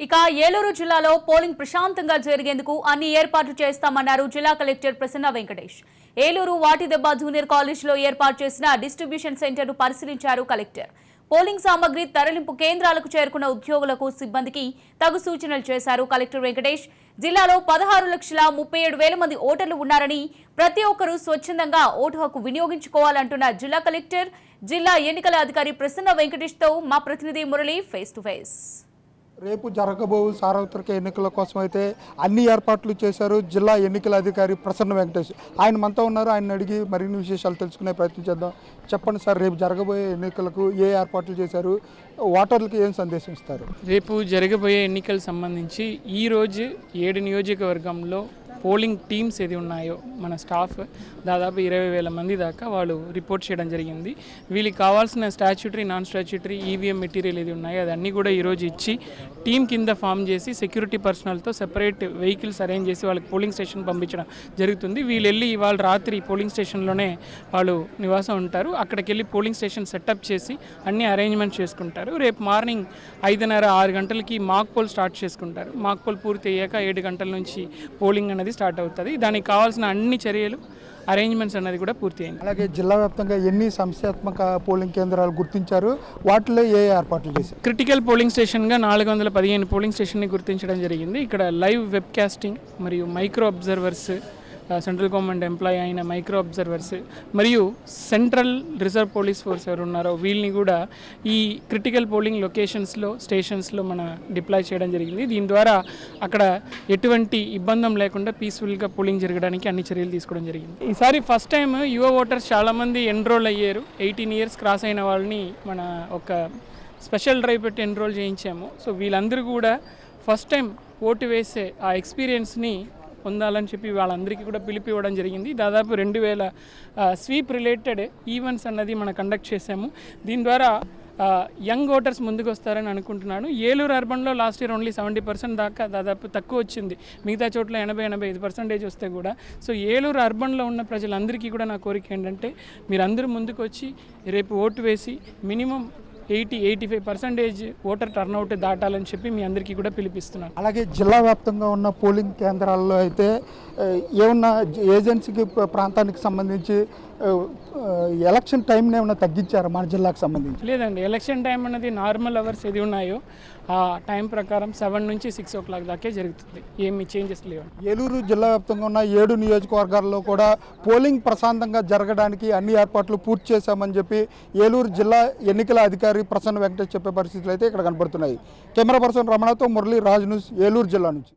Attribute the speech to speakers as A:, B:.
A: ఇక ఏలూరు జిల్లాలో పోలింగ్ ప్రశాంతంగా జరిగేందుకు అన్ని ఏర్పాట్లు చేస్తామన్నారు జిల్లా కలెక్టర్ ప్రసన్న వెంకటేష్. ఏలూరు వాటిదెబ్బ జూనియర్ కాలేజీలో ఏర్పాటు చేసిన డిస్ట్రిబ్యూషన్ సెంటర్ను పరిశీలించారు కలెక్టర్. పోలింగ్ సామగ్రి తరలింపు కేంద్రాలకు చేరుకున్న ఉద్యోగులకు సిబ్బందికి తగు సూచనలు చేశారు కలెక్టర్ వెంకటేష్. జిల్లాలో పదహారు లక్షల ముప్పై ఏడు వేల మంది ఓటర్లు ఉన్నారని ప్రతి ఒక్కరూ స్వచ్ఛందంగా ఓటు హక్కు వినియోగించుకోవాలంటున్న జిల్లా కలెక్టర్ జిల్లా ఎన్నికల అధికారి ప్రసన్న వెంకటేష్తో మా ప్రతినిధి మురళి ఫేస్ టు ఫేస్.
B: రేపు జరగబో సార్వత్రిక ఎన్నికల కోసం అయితే అన్ని ఏర్పాట్లు చేశారు. జిల్లా ఎన్నికల అధికారి ప్రసన్న వెంకటేష్. ఆయన మనతో ఉన్నారు. ఆయన అడిగి మరిన్ని విశేషాలు తెలుసుకునే ప్రయత్నం చేద్దాం. చెప్పండి సార్ రేపు జరగబోయే ఎన్నికలకు ఏ ఏర్పాట్లు చేశారు? ఓటర్లకు ఏం సందేశం ఇస్తారు?
C: రేపు జరగబోయే ఎన్నికలకు సంబంధించి ఈరోజు ఏడు నియోజకవర్గంలో పోలింగ్ టీమ్స్ ఏది ఉన్నాయో మన స్టాఫ్ దాదాపు ఇరవై వేల మంది దాకా వాళ్ళు రిపోర్ట్ చేయడం జరిగింది. వీళ్ళకి కావాల్సిన statutory non statutory EVM material ఏది ఉన్నాయో అదన్నీ కూడా ఈరోజు ఇచ్చి టీం కింద ఫామ్ చేసి సెక్యూరిటీ పర్సనల్తో సెపరేట్ వెహికల్స్ అరేంజ్ చేసి వాళ్ళకి పోలింగ్ స్టేషన్ పంపించడం జరుగుతుంది. వీళ్ళు వెళ్ళి ఇవాళ రాత్రి పోలింగ్ స్టేషన్లోనే వాళ్ళు నివాసం ఉంటారు. అక్కడికి వెళ్ళి పోలింగ్ స్టేషన్ సెటప్ చేసి అన్ని అరేంజ్మెంట్ చేసుకుంటారు. రేపు మార్నింగ్ ఐదున్నర ఆరు గంటలకి మాక్ పోల్ స్టార్ట్ చేసుకుంటారు. మాక్ పోల్ పూర్తి అయ్యాక ఏడు గంటల నుంచి పోలింగ్ అనేది స్టార్ట్ అవుతుంది. దానికి కావాల్సిన అన్ని చర్యలు అరేంజ్మెంట్స్ అనేది కూడా పూర్తి అయింది.
B: అలాగే జిల్లా వ్యాప్తంగా ఎన్ని సంస్థాత్మక పోలింగ్ కేంద్రాలు గుర్తించారు? వాటిలో ఏ ఏర్పాట్లు చేశారు?
C: క్రిటికల్ పోలింగ్ స్టేషన్గా నాలుగు వందల పదిహేను పోలింగ్ స్టేషన్ని గుర్తించడం జరిగింది. ఇక్కడ లైవ్ వెబ్ కాస్టింగ్ మరియు micro observers central government employee అయిన మైక్రో అబ్జర్వర్స్ మరియు సెంట్రల్ రిజర్వ్ పోలీస్ ఫోర్స్ ఎవరు ఉన్నారో వీళ్ళని కూడా ఈ క్రిటికల్ పోలింగ్ లొకేషన్స్లో స్టేషన్స్లో మన డిప్లాయ్ చేయడం జరిగింది. దీని ద్వారా అక్కడ ఎటువంటి ఇబ్బంది లేకుండా పీస్ఫుల్గా పోలింగ్ జరగడానికి అన్ని చర్యలు తీసుకోవడం జరిగింది. ఈసారి ఫస్ట్ టైం యువ ఓటర్స్ చాలామంది ఎన్రోల్ అయ్యారు. ఎయిటీన్ ఇయర్స్ క్రాస్ అయిన వాళ్ళని మన ఒక స్పెషల్ డ్రైవ్ పెట్టి ఎన్రోల్ చేయించాము. సో వీళ్ళందరూ కూడా ఫస్ట్ టైం ఓటు వేసే ఆ ఎక్స్పీరియన్స్ని పొందాలని చెప్పి వాళ్ళందరికీ కూడా పిలిపి ఇవ్వడం జరిగింది. దాదాపు రెండు వేల స్వీప్ రిలేటెడ్ ఈవెంట్స్ అన్నది మనం కండక్ట్ చేసాము దీని ద్వారా యంగ్ ఓటర్స్ ముందుకు వస్తారని అనుకుంటున్నాను. ఏలూరు అర్బన్లో last year only seventy percent దాకా దాదాపు తక్కువ వచ్చింది. మిగతా చోట్ల ఎనభై ఎనభై ఐదు పర్సెంటేజ్ వస్తే కూడా. సో ఏలూరు అర్బన్లో ఉన్న ప్రజలందరికీ కూడా నా కోరిక ఏంటంటే మీరందరూ ముందుకు వచ్చి రేపు ఓటు వేసి minimum eighty eighty five percentage voter turnout దాటాలని చెప్పి మీ అందరికీ కూడా పిలిపిస్తున్నాను.
B: అలాగే జిల్లా వ్యాప్తంగా ఉన్న పోలింగ్ కేంద్రాల్లో అయితే ఏమన్నా ఏజెన్సీకి ప్రాంతానికి సంబంధించి ఎలక్షన్ టైంని ఏమన్నా తగ్గించారా మన జిల్లాకు సంబంధించి?
C: లేదండి ఎలక్షన్ టైం అనేది నార్మల్ అవర్స్ ఏది ఉన్నాయో ఆ టైం ప్రకారం సెవెన్ నుంచి సిక్స్ ఓ క్లాక్ దాకే జరుగుతుంది. ఏమి చేంజెస్ లేవు.
B: ఏలూరు జిల్లా వ్యాప్తంగా ఉన్న ఏడు నియోజకవర్గాల్లో కూడా పోలింగ్ ప్రశాంతంగా జరగడానికి అన్ని ఏర్పాట్లు పూర్తి చేశామని చెప్పి ఏలూరు జిల్లా ఎన్నికల అధికారి ప్రసన్న వెంకటేష్ చెప్పే పరిస్థితులు అయితే ఇక్కడ కనపడుతున్నాయి కెమెరా పర్సన్ రమణతో మురళి రాజ్ న్యూస్ ఏలూరు జిల్లా నుంచి.